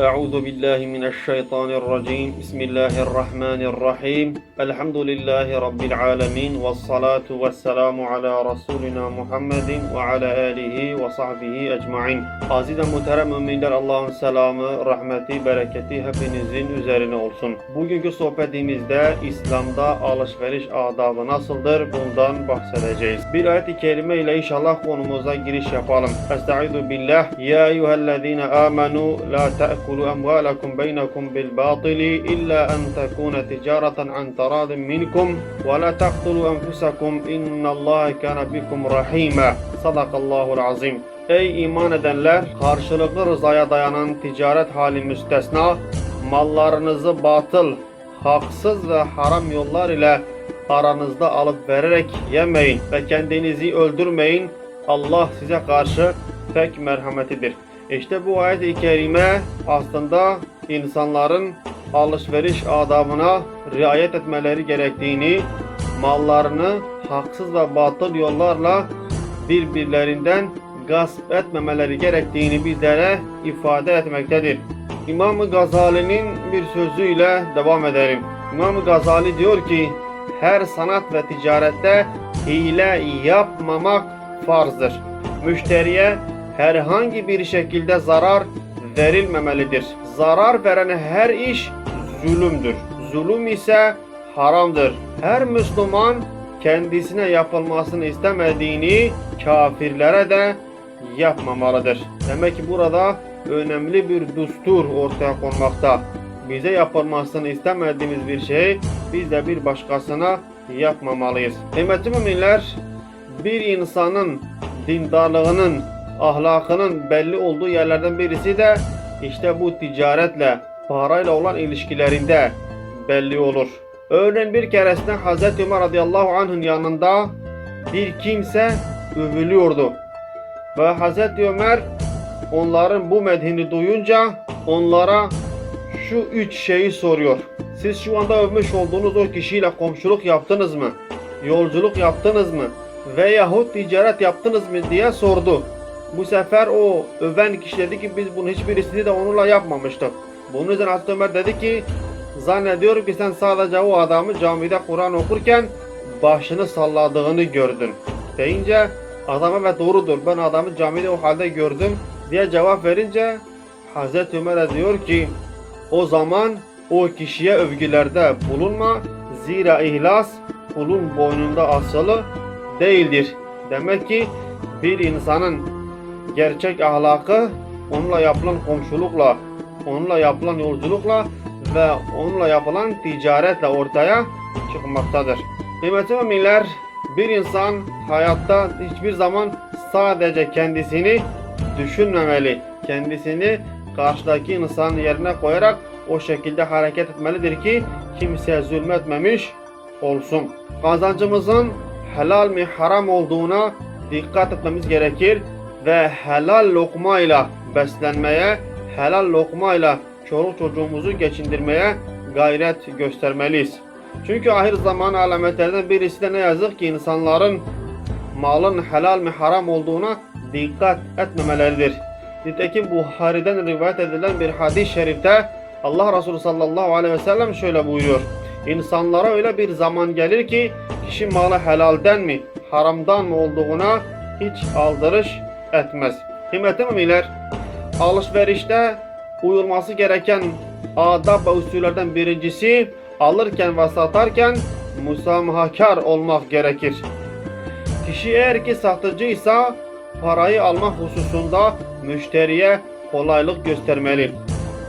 أعوذ بالله من الشيطان الرجيم بسم الله الرحمن الرحيم الحمد لله رب العالمين والصلاة والسلام على رسولنا محمد وعلى آله وصحبه أجمعين Aziz ve muhterem müminler Allah'ın selamı, rahmeti, bereketi hepinizin üzerine olsun. Bugünkü sohbetimizde İslam'da alışveriş adabı nasıldır bundan bahsedeceğiz. Bir ayet-i kerime ile inşallah konumuza giriş yapalım. Estaizu billah. Ya eyyühellezine amenu la te'kulu emvalakum beynekum bil batili illa en tekune ticareten an taradin minkum ve la taqtulu enfusakum innallaha kana bikum rahima. Sadakallahul azim. Ey iman edenler! Karşılıklı rızaya dayanan ticaret hali müstesna, mallarınızı batıl, haksız ve haram yollar ile aranızda alıp vererek yemeyin ve kendinizi öldürmeyin. Allah size karşı pek merhametidir. İşte bu ayet-i kerime aslında insanların alışveriş adabına riayet etmeleri gerektiğini, mallarını haksız ve batıl yollarla birbirlerinden gasp etmemeleri gerektiğini bizlere ifade etmektedir. İmam Gazali'nin bir sözüyle devam edelim. İmam Gazali diyor ki, her sanat ve ticarette hile yapmamak farzdır. Müşteriye herhangi bir şekilde zarar verilmemelidir. Zarar veren her iş zulümdür. Zulüm ise haramdır. Her Müslüman kendisine yapılmasını istemediğini kafirlere de yapmamalıdır. Demek ki burada önemli bir düstur ortaya konmakta. Bize yapılmasını istemediğimiz bir şey biz de bir başkasına yapmamalıyız. Kıymetli müminler, bir insanın dindarlığının, ahlakının belli olduğu yerlerden birisi de işte bu ticaretle, parayla olan ilişkilerinde belli olur. Örneğin bir keresinde Hz. Ömer radıyallahu anh'ın yanında bir kimse övülüyordu. Ve Hz. Ömer onların bu medhini duyunca onlara şu üç şeyi soruyor. Siz şu anda övmüş olduğunuz o kişiyle komşuluk yaptınız mı? Yolculuk yaptınız mı? Veyahut ticaret yaptınız mı diye sordu. Bu sefer o öven kişi dedi ki biz bunun hiçbirisini de onunla yapmamıştık. Bunun üzerine Hazreti Ömer dedi ki zannediyorum ki sen sadece o adamı camide Kur'an okurken başını salladığını gördün. Deyince adam evet doğrudur ben adamı camide o halde gördüm diye cevap verince Hazreti Ömer diyor ki o zaman o kişiye övgülerde bulunma zira ihlas kulun boynunda asılı değildir. Demek ki bir insanın gerçek ahlakı onunla yapılan komşulukla, onunla yapılan yolculukla ve onunla yapılan ticaretle ortaya çıkmaktadır. Kıymetli müminler, bir insan hayatta hiçbir zaman sadece kendisini düşünmemeli. Kendisini karşıdaki insanın yerine koyarak o şekilde hareket etmelidir ki kimseye zulmetmemiş olsun. Kazancımızın helal mi haram olduğuna dikkat etmemiz gerekir ve helal lokmayla beslenmeye, helal lokmayla çoluk çocuğumuzu geçindirmeye gayret göstermeliyiz. Çünkü ahir zaman alametlerinden birisi de ne yazık ki insanların malın helal mi haram olduğuna dikkat etmemeleridir. Nitekim Buhari'den rivayet edilen bir hadis-i şerifte Allah Resulü sallallahu aleyhi ve sellem şöyle buyuruyor. İnsanlara öyle bir zaman gelir ki kişi malı helalden mi haramdan mı olduğuna hiç aldırış etmez. Kıymetli müminler, alışverişte uyulması gereken adab ve usullerden birincisi alırken ve satarken musamahakar olmak gerekir. Kişi eğer ki satıcıysa parayı almak hususunda müşteriye kolaylık göstermeli.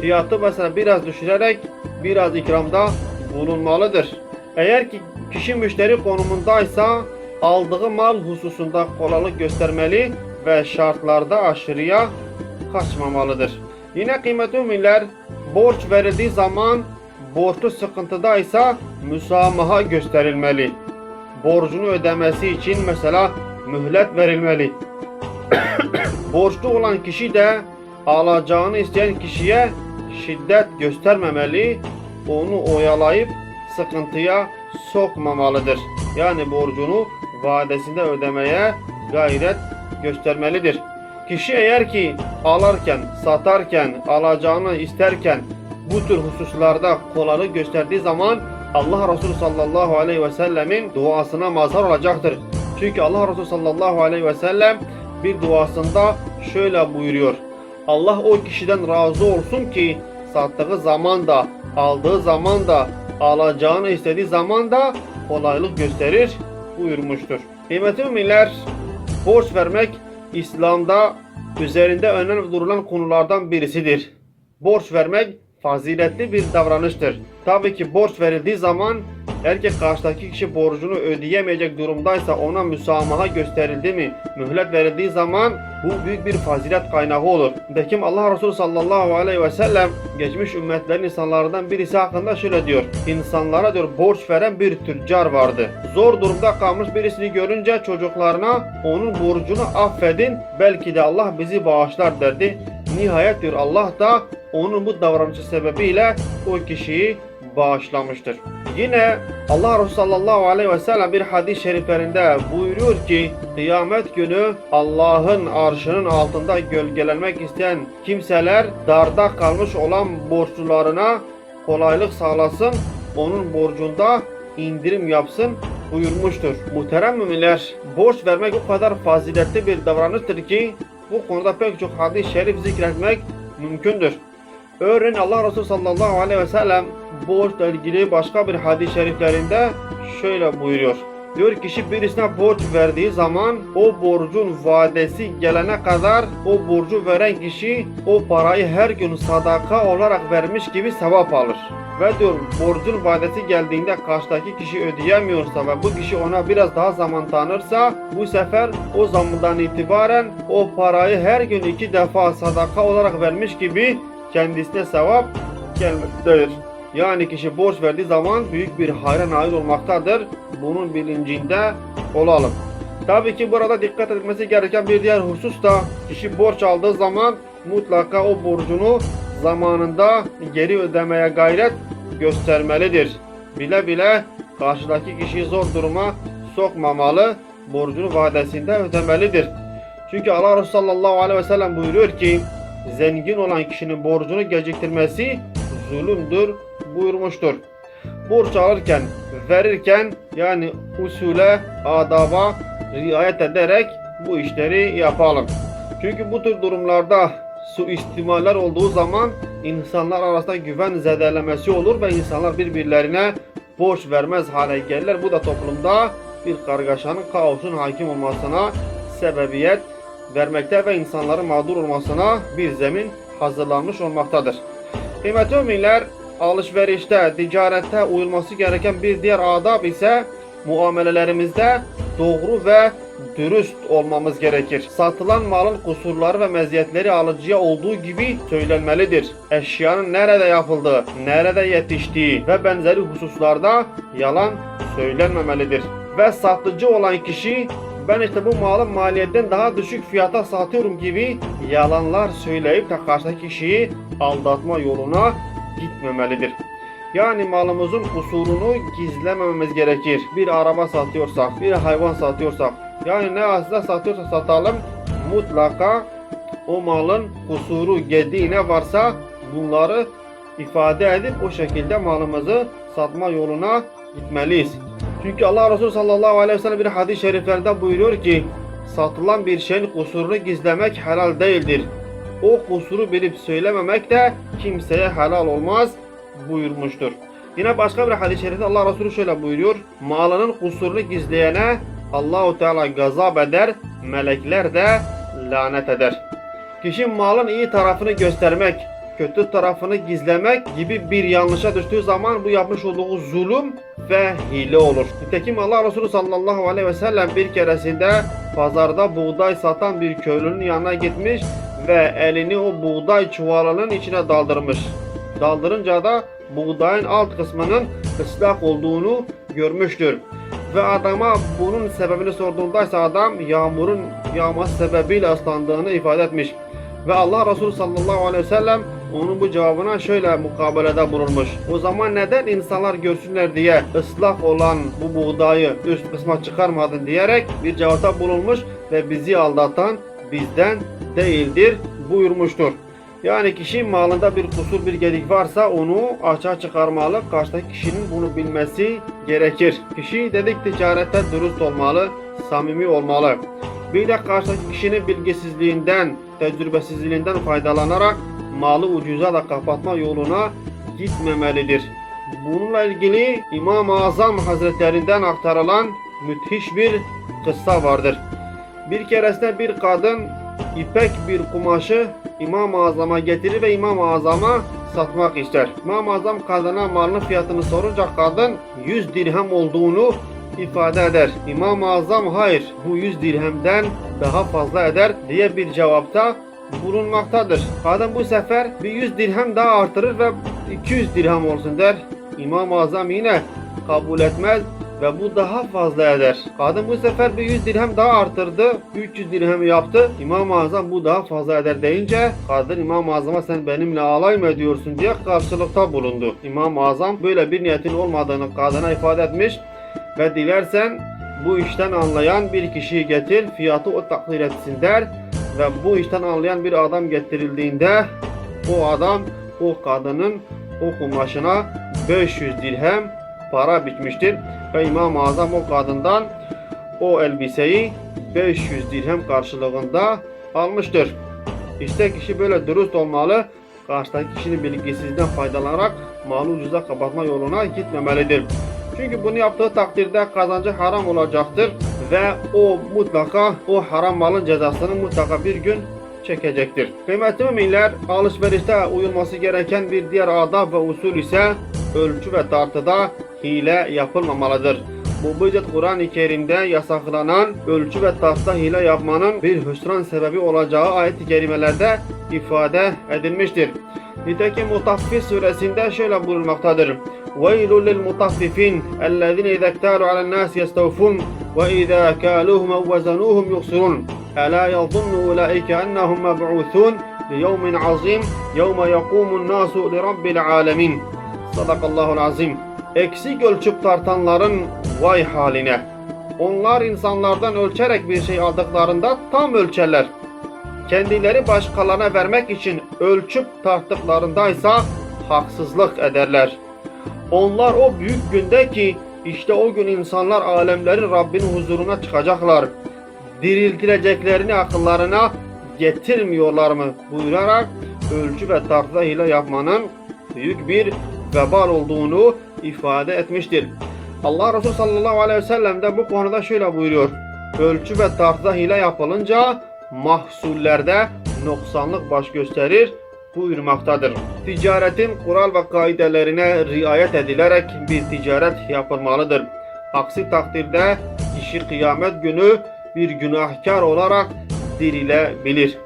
Fiyatı mesela biraz düşürerek biraz ikramda bulunmalıdır. Eğer ki kişi müşteri konumundaysa aldığı mal hususunda kolaylık göstermeli ve şartlarda aşırıya kaçmamalıdır. Yine kıymetli müminler borç verildiği zaman borçlu sıkıntıdaysa müsamaha gösterilmeli. Borcunu ödemesi için mesela mühlet verilmeli. Borçlu olan kişi de alacağını isteyen kişiye şiddet göstermemeli, onu oyalayıp sıkıntıya sokmamalıdır. Yani borcunu vadesinde ödemeye gayret göstermelidir. Kişi eğer ki alarken, satarken, alacağını isterken bu tür hususlarda kolaylık gösterdiği zaman Allah Resulü sallallahu aleyhi ve sellemin duasına mazhar olacaktır. Çünkü Allah Resulü sallallahu aleyhi ve sellem bir duasında şöyle buyuruyor. Allah o kişiden razı olsun ki sattığı zaman da, aldığı zaman da, alacağını istediği zaman da kolaylık gösterir buyurmuştur. Kıymetli müminler, borç vermek İslam'da üzerinde önem durulan konulardan birisidir. Borç vermek faziletli bir davranıştır. Tabii ki borç verildiği zaman erkek karşıdaki kişi borcunu ödeyemeyecek durumdaysa ona müsamaha gösterildi mi, mühlet verildiği zaman bu büyük bir fazilet kaynağı olur. Nitekim Allah Resulü sallallahu aleyhi ve sellem geçmiş ümmetlerin insanlardan birisi hakkında şöyle diyor. İnsanlara diyor borç veren bir tüccar vardı. Zor durumda kalmış birisini görünce çocuklarına onun borcunu affedin belki de Allah bizi bağışlar derdi. Nihayet diyor Allah da onun bu davranışı sebebiyle o kişiyi bağışlamıştır. Yine Allah Resulü sallallahu aleyhi ve sellem bir hadis-i şeriflerinde buyuruyor ki kıyamet günü Allah'ın arşının altında gölgelenmek isteyen kimseler darda kalmış olan borçlularına kolaylık sağlasın, onun borcunda indirim yapsın buyurmuştur. Muhterem müminler, borç vermek o kadar faziletli bir davranıştır ki bu konuda pek çok hadis-i şerif zikretmek mümkündür. Örneğin Allah Resulü sallallahu aleyhi ve sellem borçla ilgili başka bir hadis-i şeriflerinde şöyle buyuruyor. Diyor kişi birisine borç verdiği zaman o borcun vadesi gelene kadar o borcu veren kişi o parayı her gün sadaka olarak vermiş gibi sevap alır. Ve diyor borcun vadesi geldiğinde karşıdaki kişi ödeyemiyorsa ve bu kişi ona biraz daha zaman tanırsa bu sefer o zamandan itibaren o parayı her gün iki defa sadaka olarak vermiş gibi kendisine sevap gelmektedir. Yani kişi borç verdiği zaman büyük bir hayra nail olmaktadır. Bunun bilincinde olalım. Tabii ki burada dikkat edilmesi gereken bir diğer husus da kişi borç aldığı zaman mutlaka o borcunu zamanında geri ödemeye gayret göstermelidir. Bile bile karşıdaki kişiyi zor duruma sokmamalı, borcunu vadesinde ödemelidir. Çünkü Allah Resulü sallallahu aleyhi ve sellem buyuruyor ki zengin olan kişinin borcunu geciktirmesi zulümdür buyurmuştur. Borç alırken, verirken yani usule, adaba riayet ederek bu işleri yapalım. Çünkü bu tür durumlarda suistimaller olduğu zaman insanlar arasında güven zedelemesi olur ve insanlar birbirlerine borç vermez hale gelirler. Bu da toplumda bir kargaşanın, kaosun hakim olmasına sebebiyet vermekte ve insanların mağdur olmasına bir zemin hazırlanmış olmaktadır. Kıymetli müminler, alışverişte, ticarette uyulması gereken bir diğer adab ise muamelelerimizde doğru ve dürüst olmamız gerekir. Satılan malın kusurları ve meziyetleri alıcıya olduğu gibi söylenmelidir. Eşyanın nerede yapıldığı, nerede yetiştiği ve benzeri hususlarda yalan söylenmemelidir. Ve satıcı olan kişi ben işte bu malın maliyetten daha düşük fiyata satıyorum gibi yalanlar söyleyip de karşıdaki kişiyi aldatma yoluna gitmemelidir. Yani malımızın kusurunu gizlemememiz gerekir. Bir araba satıyorsak, bir hayvan satıyorsak, yani ne aslında satıyorsak satalım mutlaka o malın kusuru, gediği ne varsa bunları ifade edip o şekilde malımızı satma yoluna gitmeliyiz. Çünkü Allah Resulü sallallahu aleyhi ve sellem bir hadis-i şeriflerde buyuruyor ki satılan bir şeyin kusurunu gizlemek helal değildir. O kusuru bilip söylememek de kimseye helal olmaz buyurmuştur. Yine başka bir hadis-i şerifte Allah Resulü şöyle buyuruyor. Malının kusurunu gizleyene Allahu Teala gazap eder, melekler de lanet eder. Kişi malın iyi tarafını göstermek, kötü tarafını gizlemek gibi bir yanlışa düştüğü zaman bu yapmış olduğu zulüm ve hile olur. Nitekim Allah Resulü sallallahu aleyhi ve sellem bir keresinde pazarda buğday satan bir köylünün yanına gitmiş ve elini o buğday çuvalının içine daldırmış. Daldırınca da buğdayın alt kısmının ıslak olduğunu görmüştür. Ve adama bunun sebebini sorduğunda ise adam yağmurun yağması sebebiyle ıslandığını ifade etmiş. Ve Allah Resulü sallallahu aleyhi ve sellem onun bu cevabına şöyle mukabelede bulunmuş. O zaman neden insanlar görsünler diye ıslak olan bu buğdayı üst kısma çıkarmadın diyerek bir cevapta bulunmuş ve bizi aldatan bizden değildir buyurmuştur. Yani kişi malında bir kusur bir gedik varsa onu açığa çıkarmalı. Karşıdaki kişinin bunu bilmesi gerekir. Kişi dedik ticarette dürüst olmalı, samimi olmalı. Bir de karşıdaki kişinin bilgisizliğinden, tecrübesizliğinden faydalanarak malı ucuza kapatma yoluna gitmemelidir. Bununla ilgili İmam-ı Azam Hazretlerinden aktarılan müthiş bir kıssa vardır. Bir keresinde bir kadın ipek bir kumaşı İmam-ı Azam'a getirir ve İmam-ı Azam'a satmak ister. İmam-ı Azam kadına malının fiyatını sorunca kadın 100 dirhem olduğunu ifade eder. İmam-ı Azam hayır bu 100 dirhemden daha fazla eder diye bir cevapta bulunmaktadır. Kadın bu sefer bir 100 dirhem daha artırır ve 200 dirhem olsun der. İmam-ı Azam yine kabul etmez ve bu daha fazla eder. Kadın bu sefer bir 100 dirhem daha artırdı. 300 dirhem yaptı. İmam-ı Azam bu daha fazla eder deyince kadın İmam-ı Azam'a sen benimle alay mı ediyorsun diye karşılıkta bulundu. İmam-ı Azam böyle bir niyetin olmadığını kadına ifade etmiş ve dilersen bu işten anlayan bir kişiyi getir fiyatı o takdir etsin der ve bu işten anlayan bir adam getirildiğinde o adam o kadının o kumaşına 500 dirhem para bitmiştir ve İmam-ı Azam o kadından o elbiseyi 500 dirhem karşılığında almıştır. İşte kişi böyle dürüst olmalı, karşıdaki kişinin bilgisizliğinden faydalanarak malı ucuza kapatma yoluna gitmemelidir. Çünkü bunu yaptığı takdirde kazancı haram olacaktır ve o mutlaka o haram malın cezasını mutlaka bir gün çekecektir. Kıymetli müminler, alışverişte uyulması gereken bir diğer adab ve usul ise ölçü ve tartıda hile yapılmamalıdır. Bu bizzat Kur'an-ı Kerim'de yasaklanan ölçü ve tartıda hile yapmanın bir hüsran sebebi olacağı ayet-i kerimelerde ifade edilmiştir. Nitekim Mutaffif suresinde şöyle buyurulmaktadır. وَيْلٌ لِلْمُطَفِّفِينَ الَّذِينَ اِذَا اكْتَالُوا عَلَى النَّاسِ يَسْتَوْفُونَ وَاِذَا كَالُوهُمْ اَوْ وَزَنُوهُمْ يُخْسِرُونَ أَلَا يَظُنُّ أُولَٰئِكَ أَنَّهُمْ مَبْعُوثُونَ لِيَوْمٍ عَظِيمٍ يَوْمَ يَقُومُ النَّاسُ لِرَبِّ الْعَالَمِينَ Sadakallahul azim. Eksik ölçüp tartanların vay haline. Onlar insanlardan ölçerek bir şey aldıklarında tam ölçerler. Kendileri başkalarına vermek için ölçüp tarttıklarındaysa haksızlık ederler. Onlar o büyük günde ki işte o gün insanlar alemlerin Rabbinin huzuruna çıkacaklar. Diriltileceklerini akıllarına getirmiyorlar mı buyurarak ölçü ve tartıda hile yapmanın büyük bir vebal olduğunu ifade etmiştir. Allah Resulü sallallahu aleyhi ve sellem de bu konuda şöyle buyuruyor. Ölçü ve tartıda hile yapılınca mahsullerde noksanlık baş gösterir buyurmaktadır. Ticaretin kural ve kaidelerine riayet edilerek bir ticaret yapılmalıdır. Aksi takdirde kişi kıyamet günü bir günahkar olarak dirilebilir.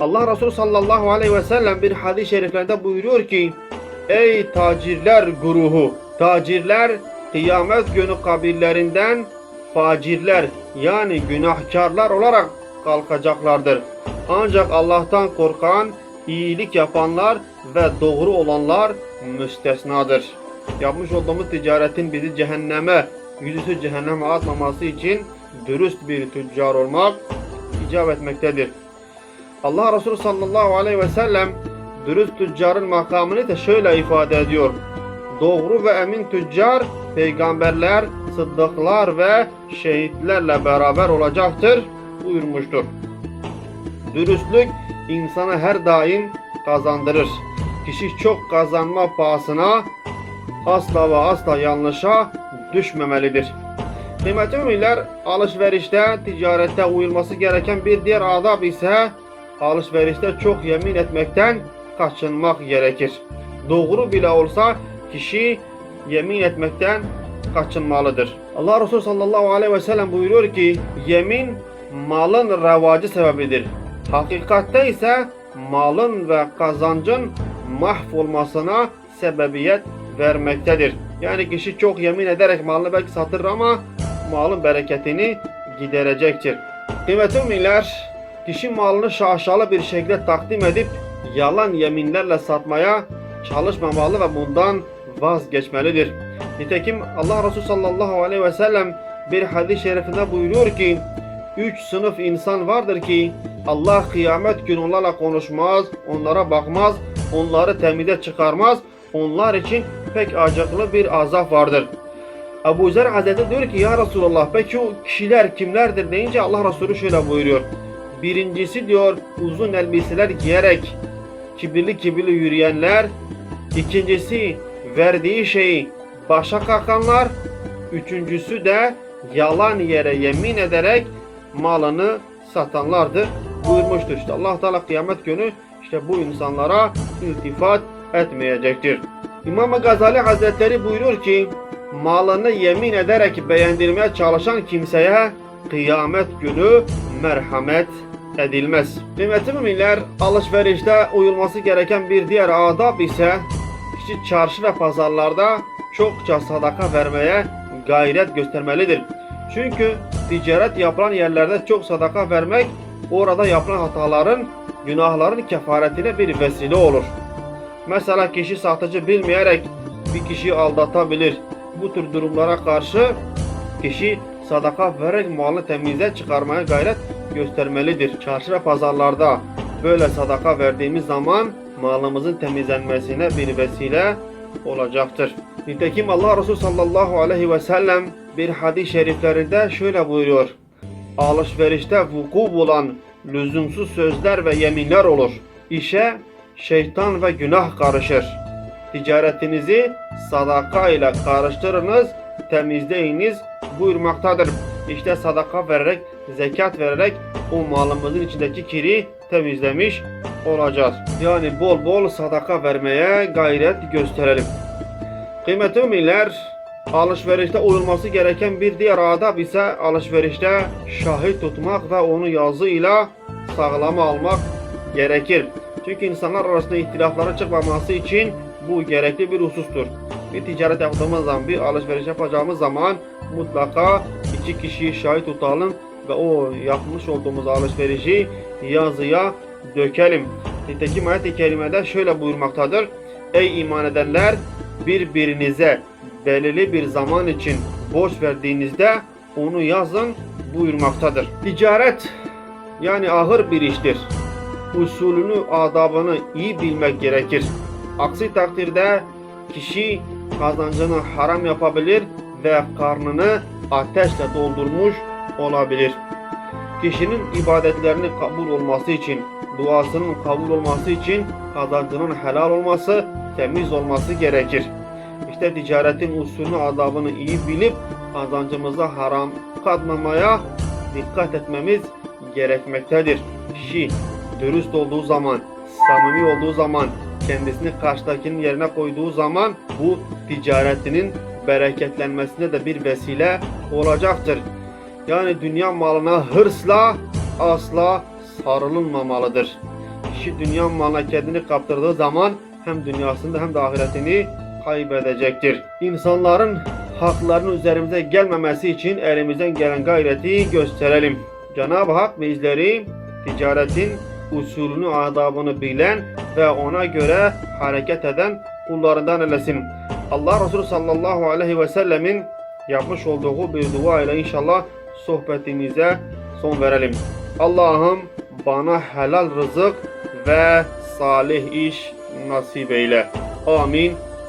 Allah Resulü sallallahu aleyhi ve sellem bir hadis-i şeriflerinde buyuruyor ki Ey tacirler grubu! Tacirler kıyamet günü kabirlerinden facirler yani günahkarlar olarak kalkacaklardır. Ancak Allah'tan korkan, iyilik yapanlar ve doğru olanlar müstesnadır. Yapmış olduğumuz ticaretin bizi cehenneme, yüzüstü cehenneme atmaması için dürüst bir tüccar olmak icap etmektedir. Allah Resulü sallallahu aleyhi ve sellem dürüst tüccarın makamını da şöyle ifade ediyor. Doğru ve emin tüccar peygamberler, sıddıklar ve şehitlerle beraber olacaktır buyurmuştur. Dürüstlük insana her daim kazandırır. Kişi çok kazanma pahasına asla ve asla yanlışa düşmemelidir. Kıymetli müminler, alışverişte, ticarette uyulması gereken bir diğer adab ise alışverişte çok yemin etmekten kaçınmak gerekir. Doğru bile olsa kişi yemin etmekten kaçınmalıdır. Allah Resulü sallallahu aleyhi ve sellem buyuruyor ki yemin malın revacı sebebidir. Hakikatte ise malın ve kazancın mahvolmasına sebebiyet vermektedir. Yani kişi çok yemin ederek malını belki satır ama malın bereketini giderecektir. Kıymetli müminler, kişi malını şaşalı bir şekilde takdim edip yalan yeminlerle satmaya çalışmamalı ve bundan vazgeçmelidir. Nitekim Allah Resulü sallallahu aleyhi ve sellem bir hadis-i şerifinde buyuruyor ki üç sınıf insan vardır ki Allah kıyamet günü onlarla konuşmaz, onlara bakmaz, onları temize çıkarmaz. Onlar için pek acıklı bir azap vardır. Ebu Zer Hazretleri diyor ki ya Resulallah peki o kişiler kimlerdir deyince Allah Resulü şöyle buyuruyor. Birincisi diyor uzun elbiseler giyerek kibirli kibirli yürüyenler. İkincisi verdiği şeyi başa kakanlar. Üçüncüsü de yalan yere yemin ederek malını satanlardır buyurmuştur. İşte Allah Teala kıyamet günü işte bu insanlara iltifat etmeyecektir. İmam Gazali Hazretleri buyuruyor ki malını yemin ederek beğendirmeye çalışan kimseye kıyamet günü merhamet edilmez. Kıymetli müminler alışverişte uyulması gereken bir diğer adab ise işte çarşı ve pazarlarda çokça sadaka vermeye gayret göstermelidir. Çünkü ticaret yapılan yerlerde çok sadaka vermek orada yapılan hataların, günahların kefaretine bir vesile olur. Mesela kişi satıcı bilmeyerek bir kişiyi aldatabilir. Bu tür durumlara karşı kişi sadaka vererek malını temize çıkarmaya gayret göstermelidir. Çarşı ve pazarlarda böyle sadaka verdiğimiz zaman malımızın temizlenmesine bir vesile olacaktır. Nitekim Allah Resulü sallallahu aleyhi ve sellem bir hadis-i şeriflerinde şöyle buyuruyor. Alışverişte vuku bulan lüzumsuz sözler ve yeminler olur. İşe şeytan ve günah karışır. Ticaretinizi sadaka ile karıştırınız, temizleyiniz buyurmaktadır. İşte sadaka vererek, zekat vererek o malımızın içindeki kiri temizlemiş olacağız. Yani bol bol sadaka vermeye gayret gösterelim. Kıymetli müminler, alışverişte uyulması gereken bir diğer adab ise alışverişte şahit tutmak ve onu yazıyla sağlama almak gerekir. Çünkü insanlar arasında ihtilafların çıkmaması için bu gerekli bir husustur. Bir ticaret yaptığımız zaman, bir alışveriş yapacağımız zaman mutlaka iki kişiyi şahit tutalım ve o yapmış olduğumuz alışverişi yazıya dökelim. Nitekim ayet-i kerimede şöyle buyurmaktadır. Ey iman edenler birbirinize belirli bir zaman için borç verdiğinizde onu yazın buyurmaktadır. Ticaret yani ahır bir iştir. Usulünü, adabını iyi bilmek gerekir. Aksi takdirde kişi kazancını haram yapabilir ve karnını ateşle doldurmuş olabilir. Kişinin ibadetlerinin kabul olması için, duasının kabul olması için kazancının helal olması, temiz olması gerekir. İşte ticaretin usulünü, adabını iyi bilip kazancımıza haram katmamaya dikkat etmemiz gerekmektedir. Kişi dürüst olduğu zaman, samimi olduğu zaman, kendisini karşıdakinin yerine koyduğu zaman bu ticaretinin bereketlenmesine de bir vesile olacaktır. Yani dünya malına hırsla asla sarılınmamalıdır. Kişi dünya malına kendini kaptırdığı zaman hem dünyasında hem de ahiretini kaybedecektir. İnsanların haklarının üzerimize gelmemesi için elimizden gelen gayreti gösterelim. Cenab-ı Hak bizleri ticaretin usulünü, adabını bilen ve ona göre hareket eden kullarından eylesin. Allah Resulü sallallahu aleyhi ve sellemin yapmış olduğu bir dua ile inşallah sohbetimize son verelim. Allah'ım bana helal rızık ve salih iş nasip eyle. Amin.